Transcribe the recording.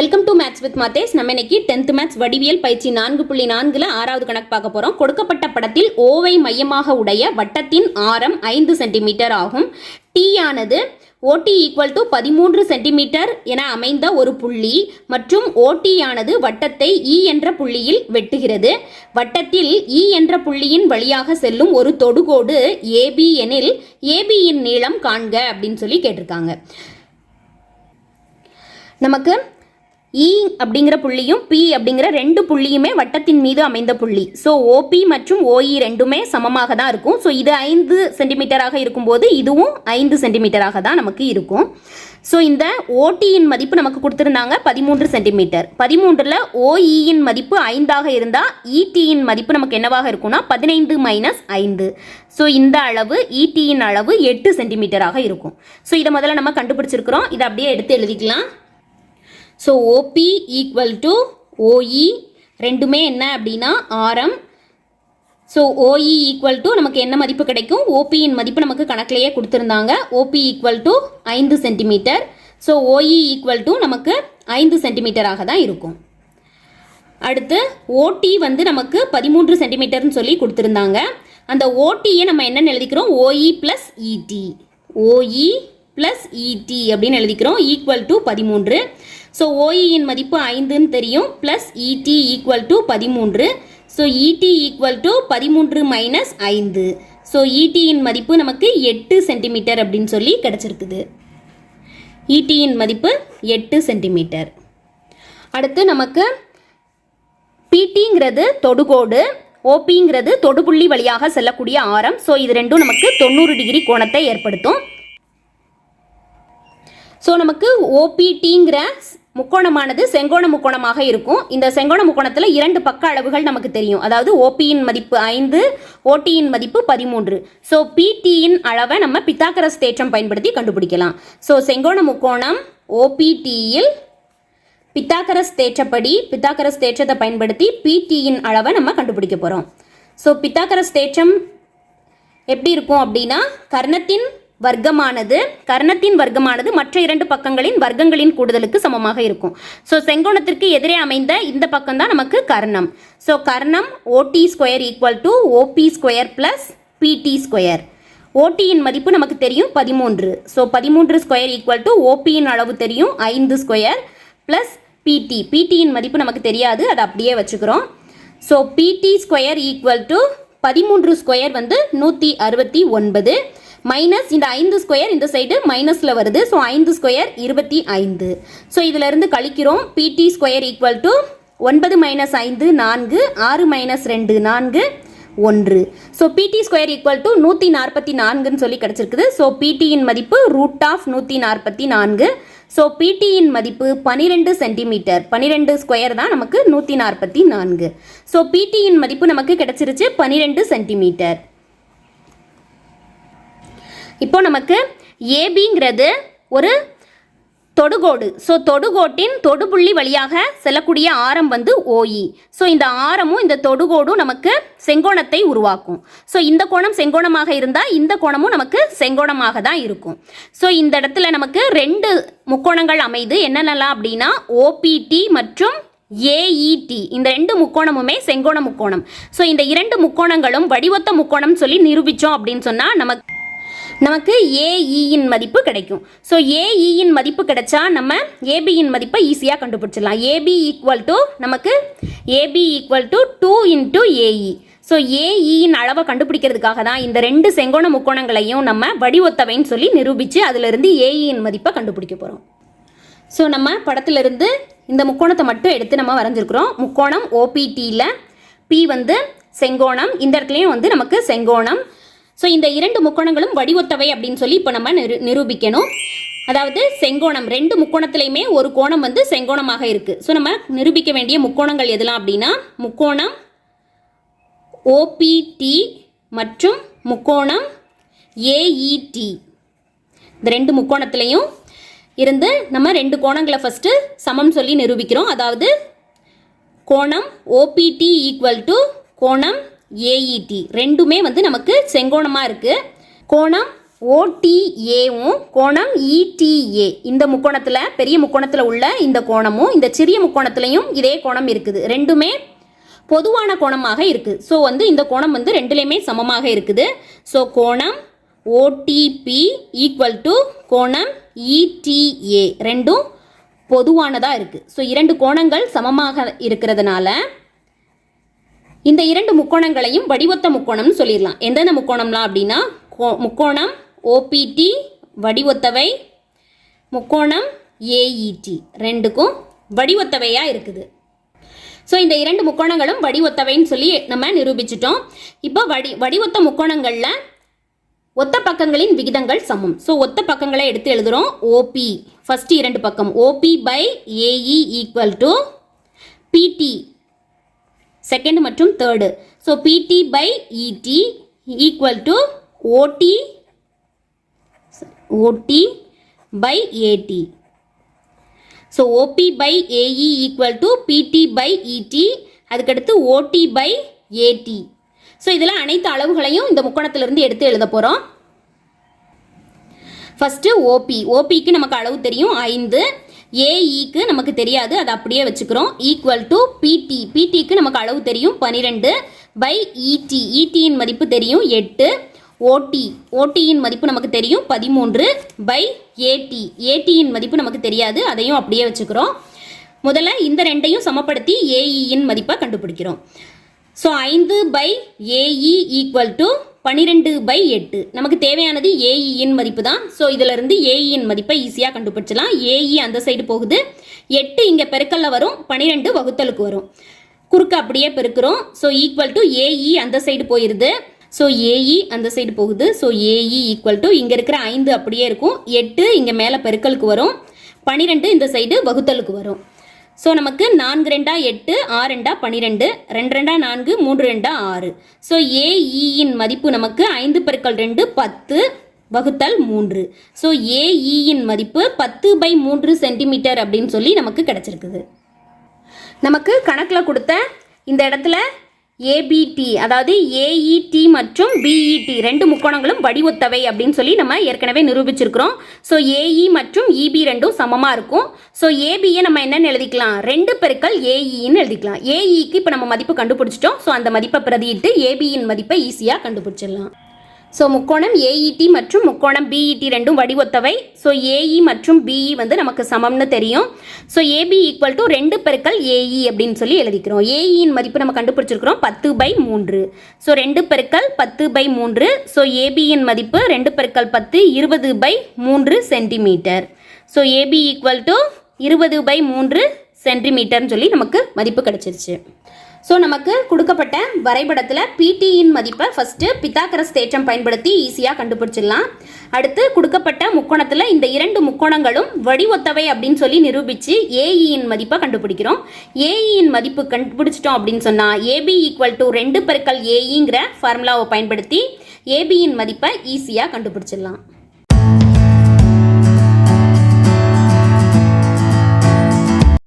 Welcome to maths with Mathes நம்ம இன்னைக்கு tenth maths வடிவியல் பயிற்சி நான்கு புள்ளி நான்குல ஆறாவது கணக்கு பார்க்க போறோம். கொடுக்கப்பட்ட படத்தில் ஓவை மையமாக உடைய வட்டத்தின் ஆரம் ஐந்து சென்டிமீட்டர் ஆகும். டி ஆனது ஓடி ஈக்குவல் டு பதிமூன்று சென்டிமீட்டர் என அமைந்த ஒரு புள்ளி மற்றும் ஓடி ஆனது வட்டத்தை இ என்ற புள்ளியில் வெட்டுகிறது. வட்டத்தில் இ என்ற புள்ளியின் வழியாக செல்லும் ஒரு தொடுகோடு ஏபி எனில் ஏபியின் நீளம் காண்க அப்படின்னு சொல்லி கேட்டிருக்காங்க. நமக்கு இ அப்படிங்கிற புள்ளியும் பி அப்படிங்கிற ரெண்டு புள்ளியுமே வட்டத்தின் மீது அமைந்த புள்ளி. ஸோ ஓபி மற்றும் ஓஇ ரெண்டுமே சமமாக தான் இருக்கும். ஸோ இது ஐந்து சென்டிமீட்டராக இருக்கும்போது இதுவும் ஐந்து சென்டிமீட்டராக தான் நமக்கு இருக்கும். ஸோ இந்த ஓடியின் மதிப்பு நமக்கு கொடுத்துருந்தாங்க பதிமூன்று சென்டிமீட்டர். பதிமூன்றில் ஓஇயின் மதிப்பு ஐந்தாக இருந்தால் இடியின் மதிப்பு நமக்கு என்னவாக இருக்கும்னா பதினைந்து மைனஸ் ஐந்து. ஸோ இந்த அளவு இடியின் அளவு எட்டு சென்டிமீட்டராக இருக்கும். ஸோ இதை முதல்ல நம்ம கண்டுபிடிச்சிருக்கிறோம். இதை அப்படியே எடுத்து எழுதிக்கலாம். So OB equal to OE ரெண்டுமே என்ன அப்படின்னா ஆரம். ஸோ ஓஇ ஈக்குவல் டு நமக்கு என்ன மதிப்பு கிடைக்கும்? ஓபியின் மதிப்பு நமக்கு கணக்கிலேயே கொடுத்துருந்தாங்க. ஓபி ஈக்குவல் டு ஐந்து centimetre so OE equal to நமக்கு ஐந்து சென்டிமீட்டராக தான் இருக்கும். அடுத்து ஓடி வந்து நமக்கு பதிமூன்று சென்டிமீட்டர்னு சொல்லி கொடுத்துருந்தாங்க. அந்த ஓடியை நம்ம என்னென்னு எழுதிக்கிறோம்? O E plus E D O E plus ED அப்படின்னு எழுதிக்கிறோம். ஈக்குவல் டு பதிமூன்று. ஸோ ஓஇயின் மதிப்பு ஐந்துன்னு தெரியும். ப்ளஸ் இடி ஈக்குவல் டு பதிமூன்று. ஸோ இடி ஈக்குவல் டு பதிமூன்று மைனஸ் ஐந்து. ஸோ இடியின் மதிப்பு நமக்கு எட்டு சென்டிமீட்டர் அப்படின்னு சொல்லி கிடச்சிருக்குது. இடியின் மதிப்பு எட்டு சென்டிமீட்டர் அடுத்து நமக்கு பிடிங்கிறது தொடுகோடு ஓபிங்கிறது தொடுபுள்ளி வழியாக செல்லக்கூடிய ஆரம். ஸோ இது ரெண்டும் நமக்கு தொண்ணூறு டிகிரி கோணத்தை ஏற்படுத்தும். ஸோ நமக்கு ஓபிடிங்கிற முக்கோணமானது செங்கோண முக்கோணமாக இருக்கும். இந்த செங்கோண முக்கோணத்தில் இரண்டு பக்க அளவுகள் நமக்கு தெரியும். அதாவது ஓபியின் மதிப்பு ஐந்து ஓடியின் மதிப்பு பதிமூன்று. ஸோ பிடியின் அளவை நம்ம பித்தாக்கரஸ் தேற்றம் பயன்படுத்தி கண்டுபிடிக்கலாம். ஸோ செங்கோண முக்கோணம் ஓபிடியில் பித்தாக்கரஸ் தேற்றப்படி பித்தாக்கரஸ் தேற்றத்தை பயன்படுத்தி பிடியின் அளவை நம்ம கண்டுபிடிக்க போகிறோம் ஸோ பித்தாக்கரஸ் தேற்றம் எப்படி இருக்கும் அப்படின்னா கர்ணத்தின் வர்க்கமானது கர்ணத்தின் வர்க்கமானது மற்ற இரண்டு பக்கங்களின் வர்க்கங்களின் கூடுதலுக்கு சமமாக இருக்கும். ஸோ செங்கோணத்திற்கு எதிரே அமைந்த இந்த பக்கம் தான் நமக்கு கர்ணம். So Karnam OD square equal to OB square plus BD square ஓடியின் மதிப்பு நமக்கு தெரியும் பதிமூன்று. ஸோ பதிமூன்று ஸ்கொயர் ஈக்குவல் டு ஓபியின் அளவு தெரியும் ஐந்து ஸ்கொயர் ப்ளஸ் பிடி பிடியின் மதிப்பு நமக்கு தெரியாது அதை அப்படியே வச்சுக்கிறோம். So BD square equal to பதிமூன்று ஸ்கொயர் வந்து நூற்றி அறுபத்தி ஒன்பது. மைனஸ் இந்த ஐந்து ஸ்கொயர் இந்த சைடு மைனஸில் வருது. ஸோ ஐந்து ஸ்கொயர் இருபத்தி ஐந்து. ஸோ இதிலிருந்து கழிக்கிறோம். பிடி ஸ்கொயர் ஈக்குவல் டு ஒன்பது மைனஸ் ஐந்து நான்கு. ஆறு மைனஸ் ரெண்டு நான்கு ஒன்று. So BD square equal to நூற்றி நாற்பத்தி நான்குன்னு சொல்லி கிடச்சிருக்குது. ஸோ பிடியின் மதிப்பு ரூட் ஆஃப் நூற்றி நாற்பத்தி நான்கு. ஸோ பிடியின் மதிப்பு பனிரெண்டு சென்டிமீட்டர் பனிரெண்டு ஸ்கொயர் தான் நமக்கு நூற்றி நாற்பத்தி நான்கு. ஸோ பிடியின் மதிப்பு நமக்கு கிடச்சிருச்சு பனிரெண்டு சென்டிமீட்டர் இப்போ நமக்கு ஏபிங்கிறது ஒரு தொடுகோடு. ஸோ தொடுகோட்டின் தொடுபுள்ளி வழியாக செல்லக்கூடிய ஆரம் வந்து ஓஇ ஸோ இந்த ஆரமும் இந்த தொடுகோடும் நமக்கு செங்கோணத்தை உருவாக்கும். ஸோ இந்த கோணம் செங்கோணமாக இருந்தால் இந்த கோணமும் நமக்கு செங்கோணமாக தான் இருக்கும். ஸோ இந்த இடத்துல நமக்கு ரெண்டு முக்கோணங்கள் அமைது. என்னென்னலாம் அப்படின்னா ஓபிடி மற்றும் ஏஇடி இந்த ரெண்டு முக்கோணமுமே செங்கோண முக்கோணம். ஸோ இந்த இரண்டு முக்கோணங்களும் வடிவொத்த முக்கோணம் சொல்லி நிரூபித்தோம் அப்படின்னு சொன்னால் நமக்கு நமக்கு ஏஇயின் மதிப்பு கிடைக்கும். ஸோ ஏஇயின் மதிப்பு கிடைச்சா நம்ம ஏபியின் மதிப்பை ஈஸியாக கண்டுபிடிச்சிடலாம். ஏபி ஈக்குவல் டு நமக்கு AB equal to two into AE so ஏஇயின் அளவை கண்டுபிடிக்கிறதுக்காக தான் இந்த ரெண்டு செங்கோண முக்கோணங்களையும் நம்ம வடிவொத்தவைன்னு சொல்லி நிரூபித்து அதிலிருந்து ஏஇயின் மதிப்பை கண்டுபிடிக்க போகிறோம் ஸோ நம்ம படத்திலிருந்து இந்த முக்கோணத்தை மட்டும் எடுத்து நம்ம வரைஞ்சிருக்கிறோம். முக்கோணம் ஓபிடியில் பி வந்து செங்கோணம். இந்த இடத்துலையும் வந்து நமக்கு செங்கோணம். ஸோ இந்த இரண்டு முக்கோணங்களும் வடிவொத்தவை அப்படின்னு சொல்லி இப்போ நம்ம நிரு நிரூபிக்கணும். அதாவது செங்கோணம் ரெண்டு முக்கோணத்துலையுமே ஒரு கோணம் வந்து செங்கோணமாக இருக்குது ஸோ நம்ம நிரூபிக்க வேண்டிய முக்கோணங்கள் எதெல்லாம் அப்படின்னா முக்கோணம் ஓபிடி மற்றும் முக்கோணம் ஏஇடி இந்த ரெண்டு முக்கோணத்துலையும் இருந்து நம்ம ரெண்டு கோணங்களை ஃபஸ்ட்டு சமம் சொல்லி நிரூபிக்கிறோம். அதாவது கோணம் O B D equal to கோணம் ஏஇடி ரெண்டுமே வந்து நமக்கு செங்கோணமாக இருக்குது கோணம் ஓடிஏவும் கோணம் இடிஏ இந்த முக்கோணத்தில் பெரிய முக்கோணத்தில் உள்ள இந்த கோணமும் இந்த சிறிய முக்கோணத்துலையும் இதே கோணம் இருக்குது. ரெண்டுமே பொதுவான கோணமாக இருக்குது ஸோ வந்து இந்த கோணம் வந்து ரெண்டுலேயுமே சமமாக இருக்குது. ஸோ கோணம் O D B equal to கோணம் இடிஏ ரெண்டும் பொதுவானதாக இருக்குது ஸோ இரண்டு கோணங்கள் சமமாக இருக்கிறதுனால இந்த இரண்டு முக்கோணங்களையும் வடிவொத்த முக்கோணம்னு சொல்லிடலாம். எந்தெந்த முக்கோணம்லாம் அப்படின்னா கோ- முக்கோணம் ஓபிடி வடிவொத்தவை முக்கோணம் ஏஇடி ரெண்டுக்கும் வடிவொத்தவையாக இருக்குது. ஸோ இந்த இரண்டு முக்கோணங்களும் வடிவொத்தவைன்னு சொல்லி நம்ம நிரூபிச்சிட்டோம். இப்போ வடி வடிவொத்த முக்கோணங்களில் ஒத்த பக்கங்களின் விகிதங்கள் சமம். ஸோ ஒத்த பக்கங்களை எடுத்து எழுதுகிறோம் ஓபி ஃபஸ்ட்டு இரண்டு பக்கம். OB by AE equal to BD second மற்றும் third so BD by ED equal to OD OD by AD so OB by AE equal to BD by ED அதுக்கடுத்து ஓடி பை ஏடி ஸோ இதில் அனைத்து அளவுகளையும் இந்த முக்கோணத்திலிருந்து எடுத்து எழுத போகிறோம் ஃபஸ்ட்டு ஓபி ஓபிக்கு நமக்கு அளவு தெரியும் ஐந்து. ஏஇக்கு நமக்கு தெரியாது அதை அப்படியே வச்சுக்கிறோம். ஈக்குவல் டு பிடி பிடிக்கு நமக்கு அளவு தெரியும் பன்னிரெண்டு பை இடி இடியின் மதிப்பு தெரியும் எட்டு. ஓடி ஓடியின் மதிப்பு நமக்கு தெரியும் பதிமூன்று. பை ஏடி ஏடியின் மதிப்பு நமக்கு தெரியாது அதையும் அப்படியே வச்சுக்கிறோம். முதல்ல இந்த ரெண்டையும் சமப்படுத்தி ஏஇயின் மதிப்பை கண்டுபிடிக்கிறோம். ஸோ ஐந்து பை ஏஇ ஈக்குவல் டு பன்னிரெண்டு பை எட்டு. நமக்கு தேவையானது ஏஇயின் மதிப்பு தான். ஸோ இதிலிருந்து ஏஇயின் மதிப்பை ஈஸியாக கண்டுபிடிச்சலாம் ஏஇ அந்த சைடு போகுது. எட்டு இங்கே பெருக்கல்ல வரும். பன்னிரெண்டு வகுத்தலுக்கு வரும். குறுக்கு அப்படியே பெருக்கிறோம். ஸோ ஈக்குவல் டு ஏஇ அந்த சைடு போயிடுது ஸோ ஏஇ அந்த சைடு போகுது. ஸோ ஏஇ ஈக்குவல் டு இங்கே இருக்கிற ஐந்து அப்படியே இருக்கும். எட்டு இங்கே மேலே பெருக்கலுக்கு வரும். பன்னிரெண்டு இந்த சைடு வகுத்தலுக்கு வரும். ஸோ நமக்கு நான்கு ரெண்டா எட்டு ஆறு ரெண்டா பன்னிரெண்டு ரெண்டு ரெண்டா நான்கு மூன்று ரெண்டா ஆறு. ஸோ ஏஇயின் e மதிப்பு நமக்கு ஐந்து பெருக்கள் ரெண்டு பத்து வகுத்தல் மூன்று. ஸோ ஏஇயின் e மதிப்பு பத்து பை மூன்று சென்டிமீட்டர் அப்படின்னு சொல்லி நமக்கு கிடச்சிருக்குது. நமக்கு கணக்கில் கொடுத்த இந்த இடத்துல ஏபிடி அதாவது ஏஇடி மற்றும் பிஇடி ரெண்டு முக்கோணங்களும் வடிவொத்தவை அப்படின்னு சொல்லி நம்ம ஏற்கனவே நிரூபிச்சிருக்கிறோம். ஸோ ஏஇ மற்றும் இபி ரெண்டும் சமமாக இருக்கும். ஸோ ஏபியை நம்ம என்னென்னு எழுதிக்கலாம்? ரெண்டு பெருக்கள் ஏஇன்னு எழுதிக்கலாம். ஏஇக்கு இப்போ நம்ம மதிப்பு கண்டுபிடிச்சிட்டோம். ஸோ அந்த மதிப்பை பிரதியிட்டு ஏபியின் மதிப்பை ஈஸியாக கண்டுபிடிச்சிடலாம். ஸோ முக்கோணம் ஏஇடி மற்றும் முக்கோணம் பிஇடி ரெண்டும் வடிவொத்தவை. ஸோ ஏஇ மற்றும் பிஇ வந்து நமக்கு சமம்னு தெரியும். ஸோ ஏபி ஈக்குவல் டு ரெண்டு பெருக்கல் ஏஇ அப்படின்னு சொல்லி எழுதிக்கிறோம். ஏஇயின் மதிப்பு நம்ம கண்டுபிடிச்சிருக்கிறோம். பத்து பை மூன்று. ஸோ ரெண்டு பெருக்கல் பத்து பை மூன்று. ஸோ ஏபியின் மதிப்பு ரெண்டு பெருக்கல் பத்து இருபது பை மூன்று centimetre. So AB equal to இருபது பை மூன்று சென்டிமீட்டர்னு சொல்லி நமக்கு மதிப்பு கிடச்சிருச்சு. ஸோ நமக்கு கொடுக்கப்பட்ட வரைபடத்தில் பிடியின் மதிப்பை ஃபஸ்ட்டு பித்தாக்கரஸ் தேற்றம் பயன்படுத்தி ஈஸியாக கண்டுபிடிச்சிடலாம். அடுத்து கொடுக்கப்பட்ட முக்கோணத்தில் இந்த இரண்டு முக்கோணங்களும் வடிவொத்தவை அப்படின்னு சொல்லி நிரூபித்து ஏஇயின் மதிப்பை கண்டுபிடிக்கிறோம். ஏஇயின் மதிப்பு கண்டுபிடிச்சிட்டோம் அப்படின்னு சொன்னால் ஏபி ஈக்குவல் டு ரெண்டு பெருக்கல் ஏஇங்கிற ஃபார்முலாவை பயன்படுத்தி ஏபியின் மதிப்பை ஈஸியாக கண்டுபிடிச்சிடலாம்.